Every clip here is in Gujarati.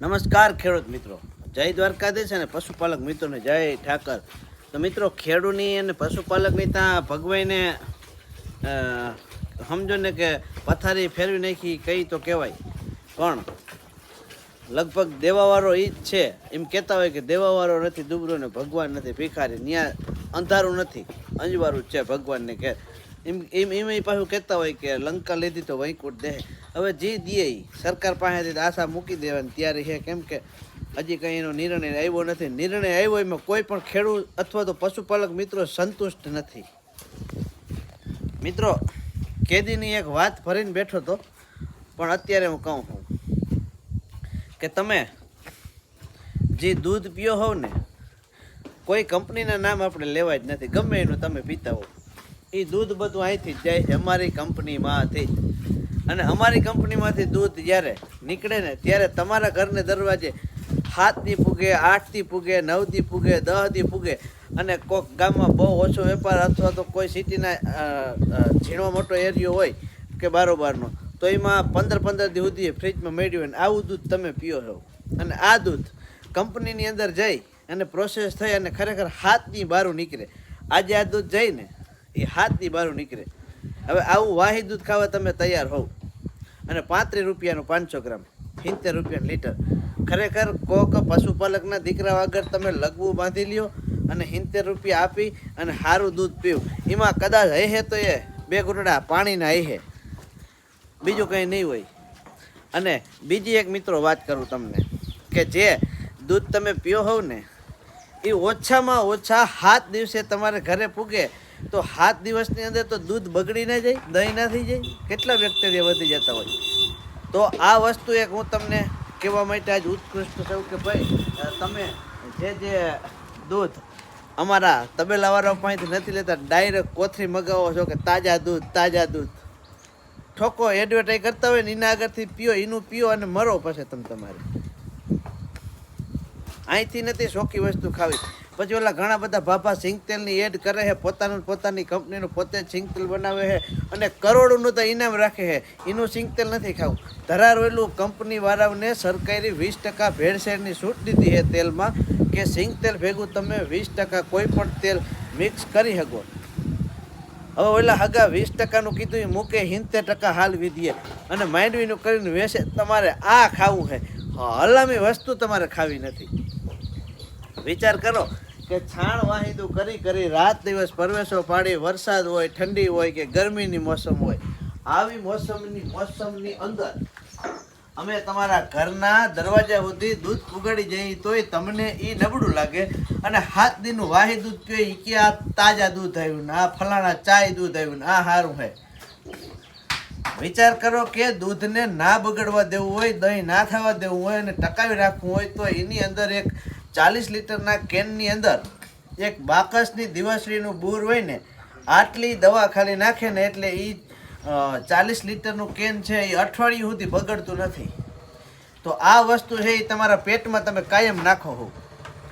નમસ્કાર ખેડૂત મિત્રો. જય દ્વારકાધીશ અને પશુપાલક મિત્રોને જય ઠાકર. તો મિત્રો, ખેડૂની અને પશુપાલકની ત્યાં ભગવાઈને સમજો ને કે પથારી ફેરવી નાખી કહી તો કહેવાય. પણ લગભગ દેવાવાળો એ જ છે. એમ કહેતા હોય કે દેવાવાળો નથી દુબરો ને ભગવાન નથી, ભિખારી ત્યાં અંધારું નથી. અંજવારું છે ભગવાનને ઘેર એમ એમ એમ એ પાછું કહેતા હોય કે લંકા લીધી તો વૈકુંઠ દે. હવે જે દે સરકાર પાસેથી આશા મૂકી દેવાની, ત્યારે છે કેમ કે હજી કંઈ એનો નિર્ણય આવ્યો નથી. નિર્ણય આવ્યો એમાં કોઈ પણ ખેડૂત અથવા તો પશુપાલક મિત્રો સંતુષ્ટ નથી. મિત્રો, કેદીની એક વાત ભરીને બેઠો તો, પણ અત્યારે હું કહું છું કે તમે જે દૂધ પીઓ હોવ ને, કોઈ કંપનીના નામ આપણે લેવા જ નથી. ગમે એનું તમે પીતા હો એ દૂધ બધું અહીંથી જાય, અમારી કંપનીમાંથી. અને અમારી કંપનીમાંથી દૂધ જ્યારે નીકળે ને, ત્યારે તમારા ઘરને દરવાજે સાતથી પૂગે, આઠથી પૂગે, નવથી પૂગે, દહથી પૂગે. અને કોઈક ગામમાં બહુ ઓછો વેપાર અથવા તો કોઈ સિટીના ઝીણો મોટો એરિયો હોય કે બારોબારનો, તો એમાં પંદર પંદર દિવસ સુધી ફ્રીજમાં મેળવ્યું અને આવું દૂધ તમે પીઓ છો. અને આ દૂધ કંપનીની અંદર જઈ અને પ્રોસેસ થઈ અને ખરેખર હાથની બારું નીકળે. આજે આ દૂધ જઈને એ હાથની બહાર નીકળે. હવે આવું વાહી દૂધ ખાવા તમે તૈયાર હોવ. અને પાંત્રીસ રૂપિયાનું પાંચસો ગ્રામ, સિત્તેર રૂપિયા લીટર. ખરેખર કોક પશુપાલકના દીકરા વગર તમે લગવું બાંધી લ્યો અને સિત્તેર રૂપિયા આપી અને સારું દૂધ પીવું એમાં કદાચ હે તો એ બે ઘૂંટડા પાણીના હે. બીજું કંઈ નહીં હોય. અને બીજી એક મિત્રો વાત કરું તમને, કે જે દૂધ તમે પીઓ હોવ ને, એ ઓછામાં ઓછા સાત દિવસે તમારે ઘરે પૂગે તો સાત દિવસની અંદર તો દૂધ બગડી ના જાય, દહીં ના થઈ જાય, કેટલા બેક્ટેરિયા વધી જતા હોય. તો આ વસ્તુ એક હું તમને કહેવા માટે આજ ઉત્કૃષ્ટ છું કે ભાઈ તમે જે જે દૂધ અમારા તબેલાવાળા પાસેથી નથી લેતા ડાયરેક્ટ કોથરી મગાવો છો કે તાજા દૂધ તાજા દૂધ. ઠોકો એડવર્ટાઈઝ કરતા હોય ને એના આગળથી પીઓ, એનું પીઓ અને મરો પછી તમે તમારે. અહીંથી નથી શોખી વસ્તુ ખાવી. પછી ઓલા ઘણા બધા ભાભા સિંગ તેલની એડ કરે છે, પોતાનું પોતાની કંપનીનું પોતે જ સિંગ તેલ બનાવે છે અને કરોડોનું તો ઇનામ રાખે છે. એનું સિંગ તેલ નથી ખાવું. ધરાવેલું રોયેલું કંપનીવાળાઓને સરકારી વીસ ટકા ભેળસેળની છૂટ દીધી છે તેલમાં કે સિંગ તેલ ભેગું તમે વીસ ટકા કોઈ પણ તેલ મિક્સ કરી શકો. હવે ઓલા હગા વીસ ટકાનું કીધું એ મૂકે, સિત્તેર ટકા હાલ વિધીએ. અને માંડવીનું કરીને વેસે તમારે આ ખાવું છે. હલામી વસ્તુ તમારે ખાવી નથી. વિચાર કરો. કે છાણ વાહિદું કરી કરી રાત દિવસ પરવેશો પાડી, વરસાદ હોય, ઠંડી હોય કે ગરમીની મોસમ હોય, આવી મોસમની મોસમની અંદર અમે તમારા ઘરના દરવાજા સુધી દૂધ ઉગાડી જઈએ તોય તમને એ નબળું લાગે. અને હાથ દીનું વાહી દૂધ પીએ કે આ તાજા દૂધ આવ્યું ને, આ ફલાણા ચાય દૂધ આવ્યું ને, આ સારું હે. વિચાર કરો કે દૂધને ના બગડવા દેવું હોય, દહીં ના થવા દેવું હોય અને ટકાવી રાખવું હોય તો એની અંદર એક ચાલીસ લીટરના કેનની અંદર એક બાકસની દિવસરીનું બૂર હોય ને આટલી દવા ખાલી નાખે ને એટલે એ ચાલીસ લીટરનું કેન છે એ અઠવાડિયું સુધી બગડતું નથી. તો આ વસ્તુ છે એ તમારા પેટમાં તમે કાયમ નાખો હો.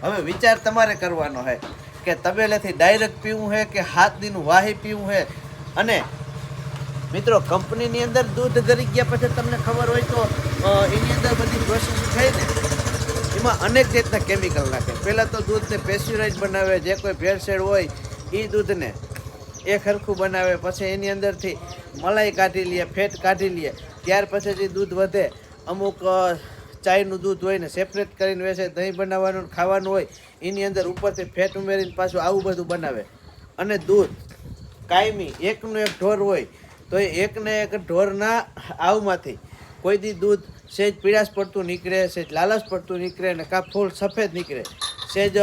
હવે વિચાર તમારે કરવાનો છે કે તબેલેથી ડાયરેક્ટ પીવું છે કે હાથનીનું વાહી પીવું છે? અને મિત્રો, કંપનીની અંદર દૂધ ગરી ગયા પછી તમને ખબર હોય તો એની અંદર બધી પ્રોસેસ થઈ ને એમાં અનેક જાતના કેમિકલ નાખે. પહેલાં તો દૂધને પેસ્ચ્યુરાઇઝ બનાવે, જે કોઈ ભેળસેળ હોય એ દૂધને એ ખરખું બનાવે, પછી એની અંદરથી મલાઈ કાઢી લે, ફેટ કાઢી લઈએ ત્યાર પછી જે દૂધ વધે, અમુક ચાયનું દૂધ હોય ને સેપરેટ કરીને વેચે, દહીં બનાવવાનું, ખાવાનું હોય, એની અંદર ઉપરથી ફેટ ઉમેરીને પાછું આવું બધું બનાવે. અને દૂધ કાયમી, એકનું એક ઢોર હોય, તો એ એકને એક ઢોરના આવમાંથી કોઈ દી દૂધ સહેજ પીળાશ પડતું નીકળે સહેજ લાલચ પડતું નીકળે ને કાં ફૂલ સફેદ નીકળે. સહેજ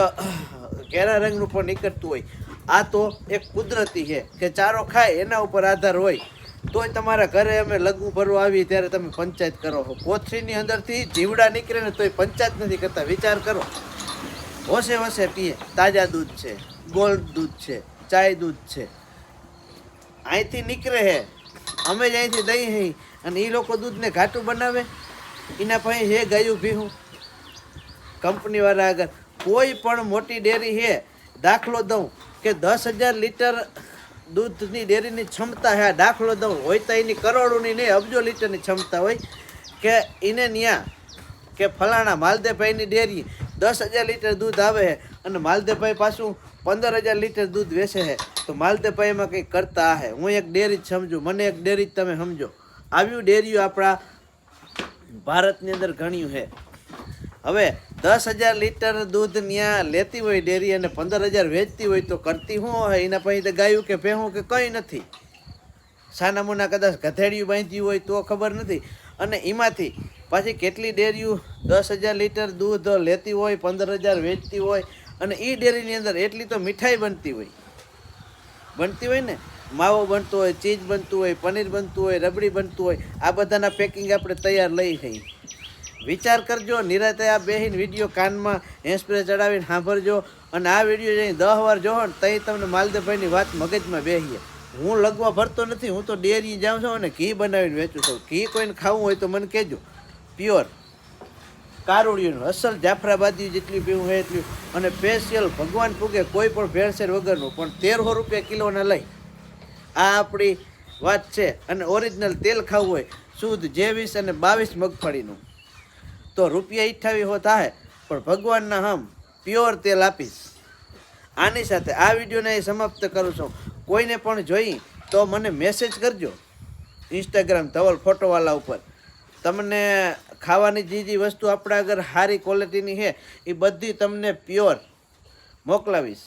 ઘેરા રંગનું પણ નીકળતું હોય. આ તો એક કુદરતી છે કે ચારો ખાય એના ઉપર આધાર હોય. તોય તમારા ઘરે અમે લઘુ ભરવા આવી ત્યારે તમે પંચાયત કરો છો. કોથળીની અંદરથી જીવડા નીકળે ને તોય પંચાયત નથી કરતા. વિચાર કરો. હોશે હોશે પીએ. તાજા દૂધ છે ગોળ દૂધ છે, ચાય દૂધ છે. અહીંથી નીકળે હે. અમે જ અહીંથી દહીં હઈ અને એ લોકો દૂધને ઘાટું બનાવે. એના પાસે હે ગાયું ભીહું. કંપનીવાળા આગળ, કોઈ પણ મોટી ડેરી હે, દાખલો દઉં કે દસ હજાર લીટર દૂધની ડેરીની ક્ષમતા હે દાખલો દઉં. હોય તો એની કરોડોની નહીં, અબજો લીટરની ક્ષમતા હોય કે એને ત્યાં કે ફલાણા માલદેભાઈની ડેરી દસ હજાર લીટર દૂધ આવે છે અને માલદેભાઈ પાછું પંદર હજાર લીટર દૂધ વેચે છે તો માલદેભાઈમાં કંઈક કરતા હે. હું એક ડેરી જ સમજું, મને એક ડેરી જ તમે સમજો. આવ્યું ડેરીઓ આપણા ભારતની અંદર ઘણ્યું છે. હવે દસ હજાર લીટર દૂધ ત્યાં લેતી હોય ડેરી અને પંદર હજાર વેચતી હોય તો કરતી શું હોય? એના પછી તો ગાયું કે ભેહું કે કંઈ નથી. સાનામુના કદાચ ગધેડિયું બાંધ્યું હોય તો ખબર નથી. અને એમાંથી પાછી કેટલી ડેરીઓ દસ હજાર લીટર દૂધ લેતી હોય, પંદર હજાર વેચતી હોય અને એ ડેરીની અંદર એટલી તો મીઠાઈ બનતી હોય. બનતી હોય ને? માવો બનતો હોય, ચીઝ બનતું હોય, પનીર બનતું હોય, રબડી બનતું હોય, આ બધાના પેકિંગ આપણે તૈયાર લઈ જઈએ વિચાર કરજો, નિરાતે આ બેહીન વીડિયો કાનમાં હેન્સપ્રે ચડાવીને સાંભળજો અને આ વીડિયો જઈને દહ વાર જોવો ને તઈ તમને માલદેભાઈની વાત મગજમાં બેહીએ. હું લગવા ભરતો નથી, હું તો ડેરી જાઉં છું અને ઘી બનાવીને વેચું છું. ઘી કોઈને ખાવું હોય તો મને કહેજો. પ્યોર કારોડિયું અસલ જાફરાબાદી જેટલી પીવું હોય એટલી. અને સ્પેશિયલ ભગવાન પૂગે કોઈ પણ ભેળસેળ વગરનું. પણ તેરસો રૂપિયા કિલોના લઈ. આ આપણી વાત છે. અને ઓરિજિનલ તેલ ખાવું હોય, શુદ્ધ જેવીસ અને બાવીસ મગફળીનું. તો રૂપિયા અઠ્ઠાવીસો થાય પણ ભગવાનના હમ પ્યોર તેલ આપીશ. આની સાથે આ વિડીયોને સમાપ્ત કરું છું. કોઈને પણ જોઈ, તો મને મેસેજ કરજો. ઇન્સ્ટાગ્રામ ધવલ ફોટોવાલા ઉપર. તમને ખાવાની જે જે વસ્તુ આપણા આગળ સારી ક્વોલિટીની છે, એ બધી તમને પ્યોર મોકલાવીશ.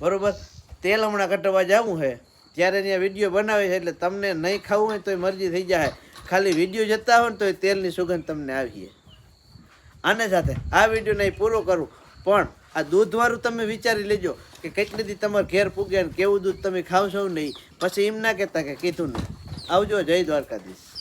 બરોબર? તેલ હમણાં કટવા જવું છે ત્યારે ત્યાં વીડિયો બનાવે છે એટલે તમને નહીં ખાવું હોય તો મરજી થઈ જાય. ખાલી વીડિયો જતા હોય ને તો તેલની સુગંધ તમને આવીએ આને સાથે આ વીડિયો નહીં પૂરો કરું. પણ આ દૂધવાળું તમે વિચારી લેજો કે કેટલી દી તમારે ઘેર પૂગે ને કેવું દૂધ તમે ખાવશો નહીં. પછી એમ ના કહેતા કે કીધું નહીં. આવજો જય દ્વારકાધીશ.